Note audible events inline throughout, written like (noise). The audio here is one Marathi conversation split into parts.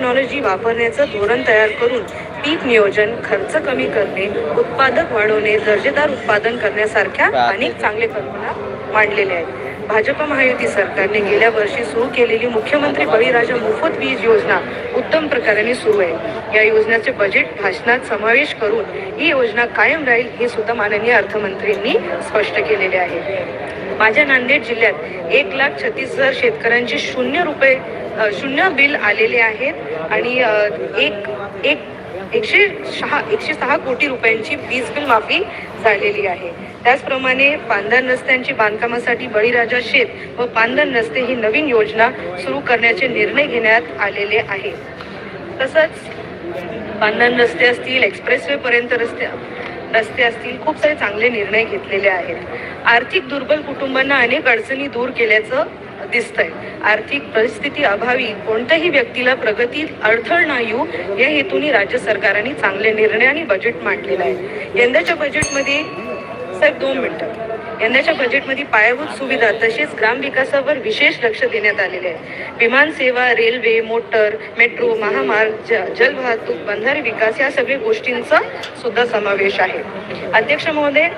टेक्नॉलॉजी वापरण्याचं धोरण तयार करून पीक नियोजन खर्च कमी करणे उत्पादक वाढवणे दर्जेदार उत्पादन करण्यासारख्या अनेक चांगले कल्पना मांडलेल्या आहेत. भाजप महायुती सरकारने गेल्या वर्षी सुरू केलेली मुख्यमंत्री बळीराजा मोफत वीज योजना उत्तम प्रकारे सुरू आहे. या योजनेचे बजेट भाषणात समावेश करून ही योजना कायम राहील हे सुद्धा माननीय अर्थमंत्र्यांनी स्पष्ट केलेले आहे. माझ्या नांदेड जिल्ह्यात एक लाख छत्तीस हजार शेतकऱ्यांचे शून्य रुपये शून्य बिल आलेले आहेत आणि एक एक एकशे सहा एकशे सहा कोटी रुपयांची वीज बिल माफी झालेली आहे. त्याचप्रमाणे पांधर रस्त्यांची बांधकामासाठी बळीराजा शेत व पांधर रस्ते ही नवीन योजना सुरू करण्याचे निर्णय घेण्यात आलेले आहे. तसंच पांधर रस्ते असतील एक्सप्रेसवे पर्यंत रस्ते रस्ते असतील खूप सारे चांगले निर्णय घेतलेले आहेत. आर्थिक दुर्बल कुटुंबांना अनेक अडचणी दूर केल्याचं दिसतंय. आर्थिक परिस्थिती अभावी कोणत्याही व्यक्तीला प्रगतीत अडथळ न येऊ हो. या हेतूने राज्य सरकारने चांगले निर्णय आणि बजेट मांडलेलं आहे. यंदाच्या बजेटमध्ये साहेब दोन मिनिटं. यंदाच्या बजेटमध्ये पायाभूत सुविधा तसेच ग्रामविकासावर विशेष लक्ष देण्यात आलेले आहे. विमान सेवा रेल्वे मोटर मेट्रो महामार्ग ज जलवाहतूक बंधारे विकास या सगळ्या गोष्टींचा सुद्धा समावेश आहे. अध्यक्ष महोदय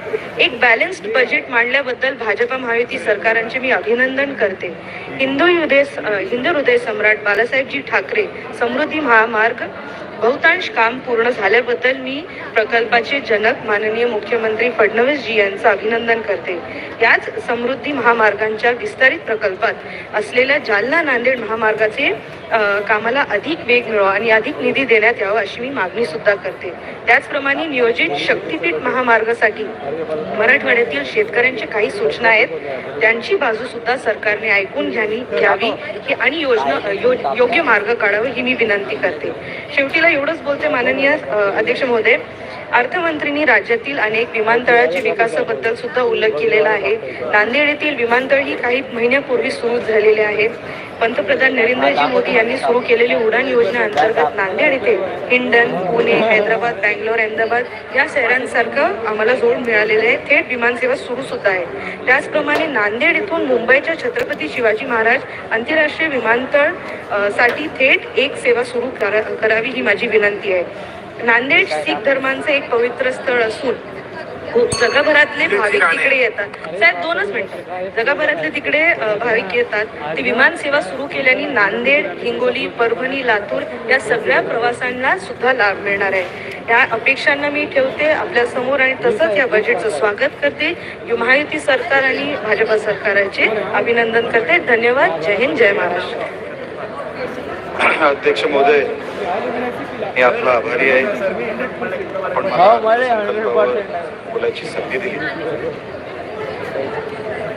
एक बॅलन्स्ड बजेट मांडल्याबद्दल भाजपा महायुती सरकारांचे मी अभिनंदन करते. हिंदू हृदय हिंदू हृदय सम्राट बाळासाहेबजी ठाकरे समृद्धी महामार्ग बहुतांश काम पूर्ण झाल्याबद्दल मी प्रकल्पाचे जनक माननीय मुख्यमंत्री फडणवीस जी यांचं अभिनंदन करते. याच समृद्धी महामार्गांच्या विस्तारित प्रकल्पात असलेल्या जालना नांदेड महामार्गाचे कामाला अधिक वेग मिळावा आणि अधिक निधी देण्यात यावा अशी मी मागणी सुद्धा करते. त्याचप्रमाणे नियोजित शक्तीपीठ महामार्गासाठी मराठवाड्यातील शेतकऱ्यांच्या काही सूचना आहेत. त्यांची बाजू सुद्धा सरकारने ऐकून घ्यावी घ्यावी ही आणि योजना यो, योग्य मार्ग काढावा ही मी विनंती करते. शेवटीला एवढंच बोलते माननीय अध्यक्ष महोदय. अर्थमंत्रींनी राज्यातील अनेक विमानतळाच्या विकासाबद्दल सुद्धा उल्लेख केलेला आहे. नांदेड येथील विमानतळ ही काही महिन्यापूर्वी सुरू झालेले आहे पंतप्रधान नरेंद्रजी मोदी यांनी सुरू केलेली उडान योजना अंतर्गत नांदेड येथे हिंडन पुणे हैदराबाद बँगलोर अहमदाबाद या शहरांसारखं आम्हाला जोड मिळालेले आहे. थेट विमानसेवा सुरू सुद्धा आहे. त्याचप्रमाणे नांदेड येथून मुंबईच्या छत्रपती शिवाजी महाराज आंतरराष्ट्रीय विमानतळसाठी थेट एक सेवा सुरू करा करावी ही माझी विनंती आहे. नांदेड शीख धर्मांचे एक पवित्र स्थळ असून खूप जगभरातले भाविक तिकडे येतात. साहेब दोनच मिनिटं. जगभरातले तिकडे भाविक येतात. ती विमान सेवा सुरू केल्याने नांदेड हिंगोली परभणी लातूर या सगळ्या प्रवासांना सुद्धा लाभ मिळणार आहे. या अपेक्षांना मी ठेवते. आपल्यासमोर आणि तसंच या बजेटचं स्वागत करते. महायुती सरकार आणि भाजपा सरकारचे अभिनंदन करते. धन्यवाद. जय हिंद. जय महाराष्ट्र. अध्यक्ष महोदय मी आपला आभारी आहे. आपण मला संकल्पावर बोलायची संधी दिली.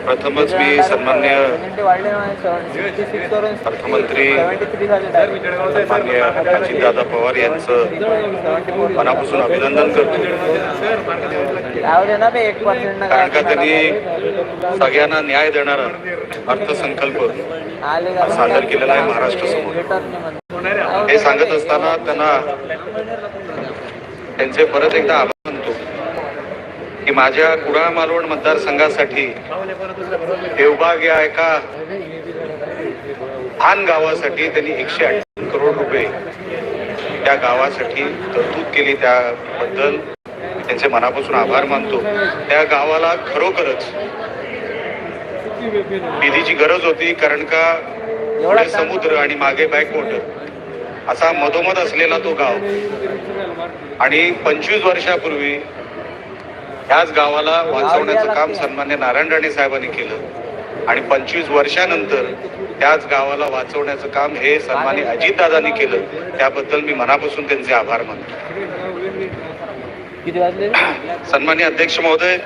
प्रथमच मी सन्मान्य अर्थमंत्री सन्मान्य अजितदादा पवार यांचं मनापासून अभिनंदन करतो. कारण का त्यांनी सगळ्यांना न्याय देणारा अर्थसंकल्प सादर केलेला आहे महाराष्ट्रासमोर. हे सांगत असताना त्यांना त्यांचे परत एकदा आभार मानतो की माझ्या कुडाळ मालवण मतदारसंघासाठी देवबाग या एका लहान गावासाठी त्यांनी एकशे अठ्ठावन्न करोड रुपये त्या गावासाठी तरतूद केली त्याबद्दल त्यांचे मनापासून आभार मानतो. त्या गावाला खरोखरच निधीची गरज होती कारण का समुद्र आणि मागे बॅकवॉटर असा मधोमध असलेला तो गाव. आणि पंचवीस वर्षापूर्वी ह्याच गावाला वाचवण्याचं काम सन्मान्य नारायण राणे साहेबांनी केलं. आणि पंचवीस वर्षानंतर त्याच गावाला वाचवण्याचं काम हे सन्मान्य अजितदादांनी केलं. त्याबद्दल मी मनापासून त्यांचे आभार मानतो. (clears throat) सन्मान्य अध्यक्ष महोदय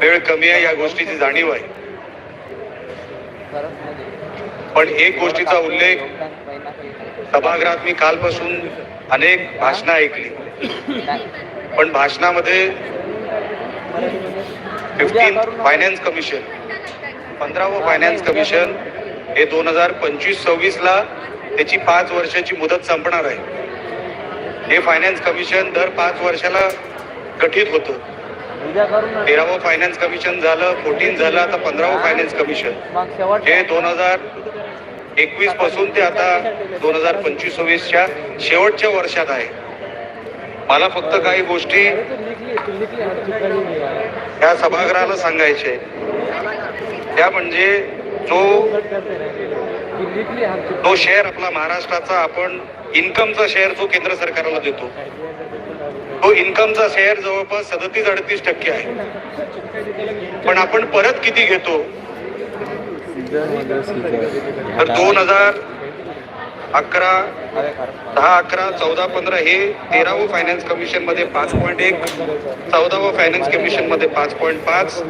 वेळ कमी आहे या गोष्टीची जाणीव आहे. पण एक गोष्टीचा उल्लेख सभागृहात मी कालपासून अनेक भाषणं ऐकली. पण भाषणामध्ये फिफ्टीन फायनान्स कमिशन पंधरावं फायनान्स कमिशन हे दोन हजार पंचवीस सव्वीस ला त्याची पाच वर्षाची मुदत संपणार आहे. हे फायनान्स कमिशन दर पाच वर्षाला गठीत होतं. तेरावं फायनान्स कमिशन झालं फोर्टीन झालं आता पंधरावं फायनान्स कमिशन हे दोन हजार एकवीसपासून ते आता दोन हजार पंचवीस सव्वीसच्या शेवटच्या वर्षात आहे. मला फक्त काही गोष्टी या सभागृहाला सांगायचे त्या म्हणजे जो तो शेअर आपला महाराष्ट्राचा आपण इन्कमचा शेअर जो केंद्र सरकारला देतो तो इन्कमचा शेअर जवळपास सदतीस अडतीस टक्के आहे. पण आपण परत किती घेतो तर दोन हजार अकरा दहा अकरा चौदा पंधरा हे तेरावं फायनान्स कमिशनमध्ये पाच पॉईंट एक चौदावं फायनान्स कमिशनमध्ये पाच पॉईंट पाच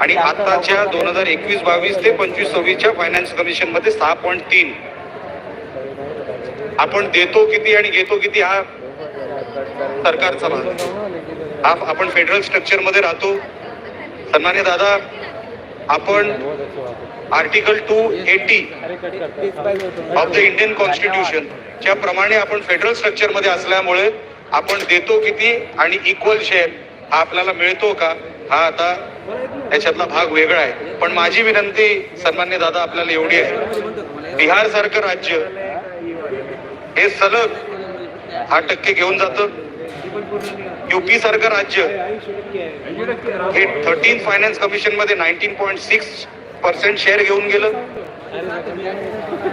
आणि आताच्या दोन हजार एकवीस बावीस ते पंचवीस सव्वीसच्या फायनान्स कमिशनमध्ये सहा पॉईंट तीन. आपण देतो किती आणि घेतो किती हा सरकारचा भाग. हा आपण फेडरल स्ट्रक्चरमध्ये राहतो. सन्मान्य दादा आपण article two eighty of the Indian constitution च्या प्रमाणे आपण फेडरल स्ट्रक्चरमध्ये असल्यामुळे आपण देतो किती आणि इक्वल शेअर हा आपल्याला मिळतो का? हा आता याच्यातला भाग वेगळा आहे. पण माझी विनंती सन्मान्य दादा आपल्याला एवढी आहे. बिहार सारखं राज्य हे सलग हा टक्के घेऊन जातं. युपी सारखं राज्य. हे thirteen finance कमिशनमध्ये nineteen point six percent share घेऊन गेलं.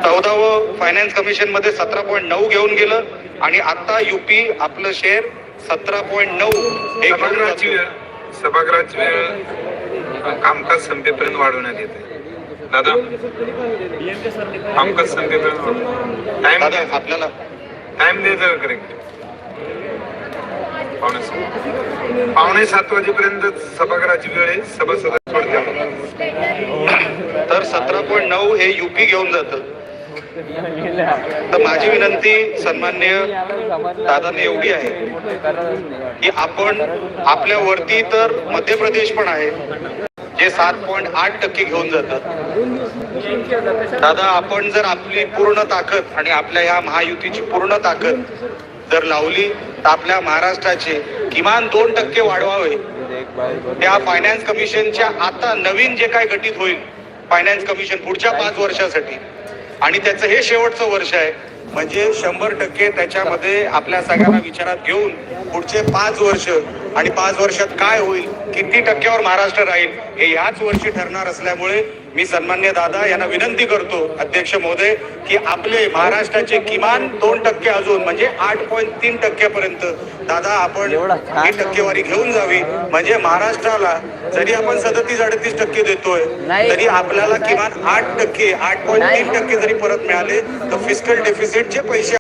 चौदावं फायनान्स कमिशनमध्ये सतरा पॉईंट नऊ घेऊन गेलं. आणि आता युपी आपलं शेअर सतरा पॉईंट नऊ सभागृहाची. वेळ सभागृहाची वेळ कामकाज संपेपर्यंत वाढवण्यात येते. दादा कामकाज संपेपर्यंत टाइम आपल्याला टाइम द्यायचा करेक्ट पावणे सात. पावणे सात वाजेपर्यंत सभागृहाची वेळ आहे. सभासद तर सतरा पॉईंट नऊ हे युपी घेऊन जातं. तर माझी विनंती सन्मान्य दादाने एवढी आहे की आपण आपल्या वरती तर मध्य प्रदेश पण आहे जे सात पॉईंट आठ टक्के घेऊन जातात. दादा आपण जर आपली पूर्ण ताकद आणि आपल्या या महायुतीची पूर्ण ताकद जर लावली तर आपल्या महाराष्ट्राचे किमान दोन टक्के वाढवावे. त्या फायनान्स कमिशनच्या आता नवीन जे काय गठीत होईल फायनान्स कमिशन पुढच्या पाच वर्षासाठी. आणि त्याचं हे शेवटचं वर्ष आहे. म्हणजे शंभर टक्के त्याच्यामध्ये आपल्या सगळ्यांना विचारात घेऊन पुढचे पाच वर्ष आणि पाच वर्षात काय होईल किती टक्क्यावर महाराष्ट्र राहील हे याच वर्षी ठरणार असल्यामुळे मी सन्मान्य दादा यांना विनंती करतो अध्यक्ष महोदय की आपले महाराष्ट्राचे किमान दोन टक्के अजून म्हणजे आठ पॉईंट तीन टक्क्यापर्यंत दादा आपण ही टक्केवारी घेऊन जावी. म्हणजे महाराष्ट्राला जरी आपण सदतीस अडतीस टक्के देतोय. तरी आपल्याला किमान आठ टक्के आठ पॉईंट तीन टक्के जरी परत मिळाले तर फिजिकल डेफिसिटचे पैसे